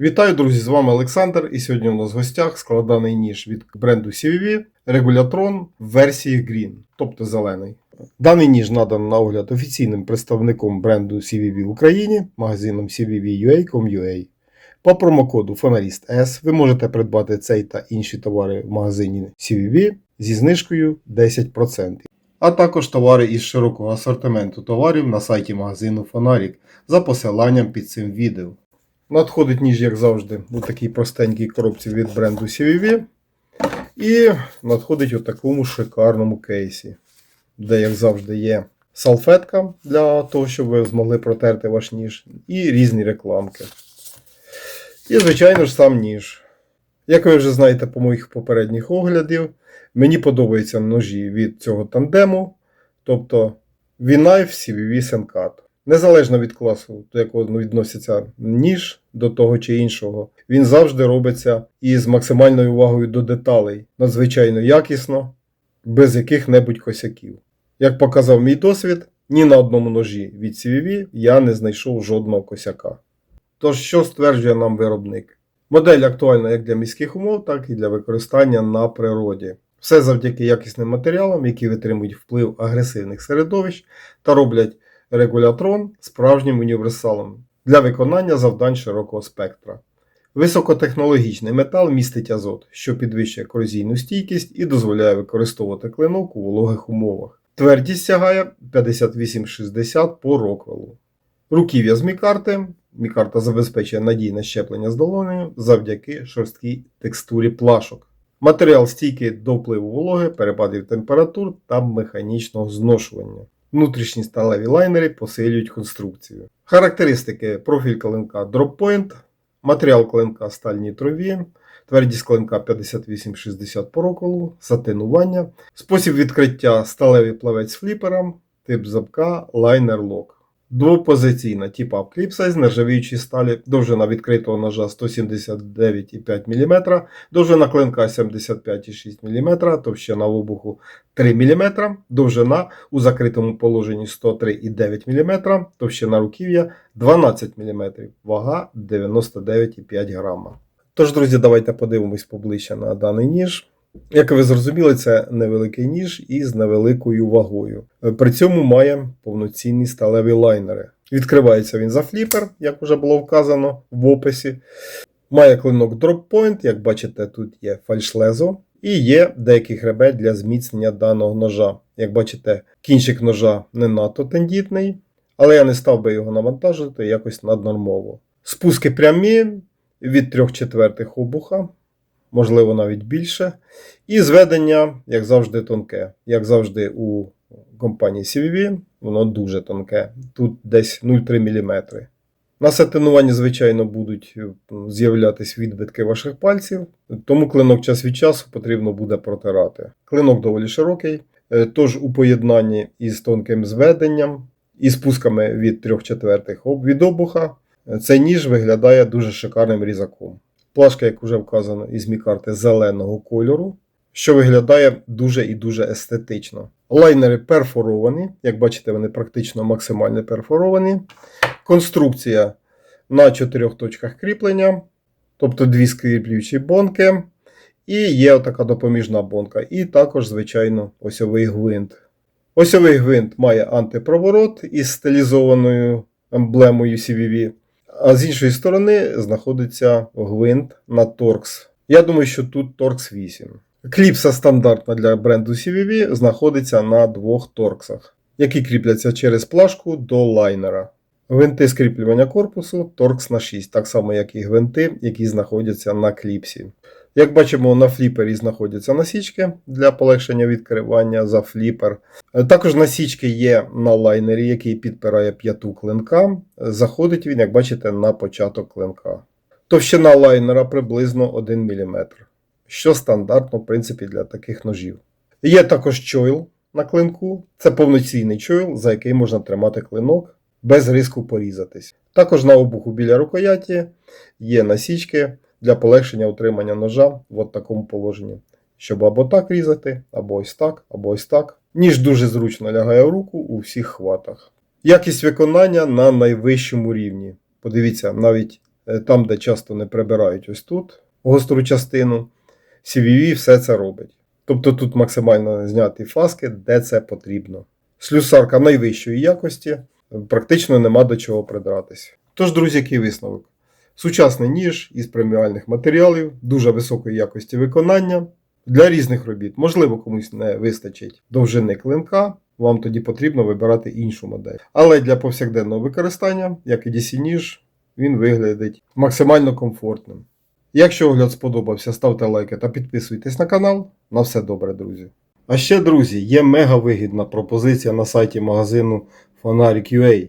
Вітаю, друзі! З вами Олександр. І сьогодні у нас в гостях складаний ніж від бренду CVV Regulatron в версії Green, тобто зелений. Даний ніж надан на огляд офіційним представником бренду CVV в Україні, магазином CVV.ua.com.ua. По промокоду Фоналіст S ви можете придбати цей та інші товари в магазині CVV зі знижкою 10%. А також товари із широкого асортименту товарів на сайті магазину Фонарік за посиланням під цим відео. Надходить ніж, як завжди, у такій простенькій коробці від бренду CVV. І надходить у такому шикарному кейсі, де, як завжди, є салфетка для того, щоб ви змогли протерти ваш ніж, і різні рекламки. І, звичайно ж, сам ніж. Як ви вже знаєте по моїх попередніх оглядів, мені подобаються ножі від цього тандему, тобто V-Knife CVV Senkat. Незалежно від класу, до якого відноситься ніж до того чи іншого, він завжди робиться із максимальною увагою до деталей, надзвичайно якісно, без яких-небудь косяків. Як показав мій досвід, ні на одному ножі від CVV я не знайшов жодного косяка. Тож, що стверджує нам виробник? Модель актуальна як для міських умов, так і для використання на природі. Все завдяки якісним матеріалам, які витримують вплив агресивних середовищ та роблять регулятрон справжнім універсалом для виконання завдань широкого спектра. Високотехнологічний метал містить азот, що підвищує корозійну стійкість і дозволяє використовувати клинок у вологих умовах. Твердість сягає 58,60 по роквелу. Руків'я з мікарти. Мікарта забезпечує надійне щеплення з долонею завдяки шорсткій текстурі плашок. Матеріал стійкий до впливу вологи, перепадів температур та механічного зношування. Внутрішні сталеві лайнери посилюють конструкцію. Характеристики: профіль клинка Droppoint, матеріал клинка сталь нітрові, твердість клинка 58-60 по сатинування, спосіб відкриття сталевий плавець фліпером, тип замка лайнер лок. Двопозиційна типа кліпса з нержавіючої сталі, довжина відкритого ножа 179,5 мм, довжина клинка 75,6 мм, товщина обуху 3 мм, довжина у закритому положенні 103,9 мм, товщина руків'я 12 мм, вага 99,5 грама. Тож, друзі, давайте подивимось поближче на даний ніж. Як ви зрозуміли, це невеликий ніж із невеликою вагою. При цьому має повноцінні сталеві лайнери. Відкривається він за фліпер, як вже було вказано в описі. Має клинок Drop як бачите, тут є фальшлезо. І є деякий хребет для зміцнення даного ножа. Як бачите, кінчик ножа не надто тендітний, але я не став би його навантажити якось наднормово. Спуски прямі від 3 четвертих обуха можливо навіть більше. І зведення, як завжди, тонке. Як завжди, у компанії CVV, воно дуже тонке. Тут десь 0,3 мм. На сатинуванні, звичайно, будуть з'являтися відбитки ваших пальців, тому клинок час від часу потрібно буде протирати. Клинок доволі широкий, е, тож у поєднанні із тонким зведенням і спусками від 3 четвертих від обуха, е, цей ніж виглядає дуже шикарним різаком. Плашка, як вже вказано, із мікарти зеленого кольору, що виглядає дуже і дуже естетично. Лайнери перфоровані, як бачите, вони практично максимально перфоровані. Конструкція на чотирьох точках кріплення, тобто дві скріплюючі бонки. І є така допоміжна бонка. І також, звичайно, осьовий гвинт. Осьовий гвинт має антипроворот із стилізованою емблемою CVV. А з іншої сторони знаходиться гвинт на Torx. Я думаю, що тут Torx 8. Кліпса стандартна для бренду CVV знаходиться на двох торксах, які кріпляться через плашку до лайнера. Гвинти скріплювання корпусу Torx на 6, так само, як і гвинти, які знаходяться на кліпсі. Як бачимо, на фліпері знаходяться насічки для полегшення відкривання за фліпер. Також насічки є на лайнері, який підпирає п'яту клинка. Заходить він, як бачите, на початок клинка. Товщина лайнера приблизно 1 мм, що стандартно, в принципі, для таких ножів. Є також чойл на клинку. Це повноцінний чойл, за який можна тримати клинок без риску порізатись. Також на обуху біля рукояті є насічки для полегшення утримання ножа в от такому положенні. Щоб або так різати, або ось так, або ось так. Ніж дуже зручно лягає в руку у всіх хватах. Якість виконання на найвищому рівні. Подивіться, навіть е, там, де часто не прибирають ось тут гостру частину, CVV все це робить. Тобто тут максимально зняті фаски, де це потрібно. Слюсарка найвищої якості, практично нема до чого придратися. Тож, друзі, який висновок? Сучасний ніж із преміальних матеріалів, дуже високої якості виконання. Для різних робіт, можливо, комусь не вистачить довжини клинка, вам тоді потрібно вибирати іншу модель. Але для повсякденного використання, як і DC ніж, він виглядить максимально комфортним. Якщо огляд сподобався, ставте лайки та підписуйтесь на канал. На все добре, друзі. А ще, друзі, є мега вигідна пропозиція на сайті магазину Фонарик.ua.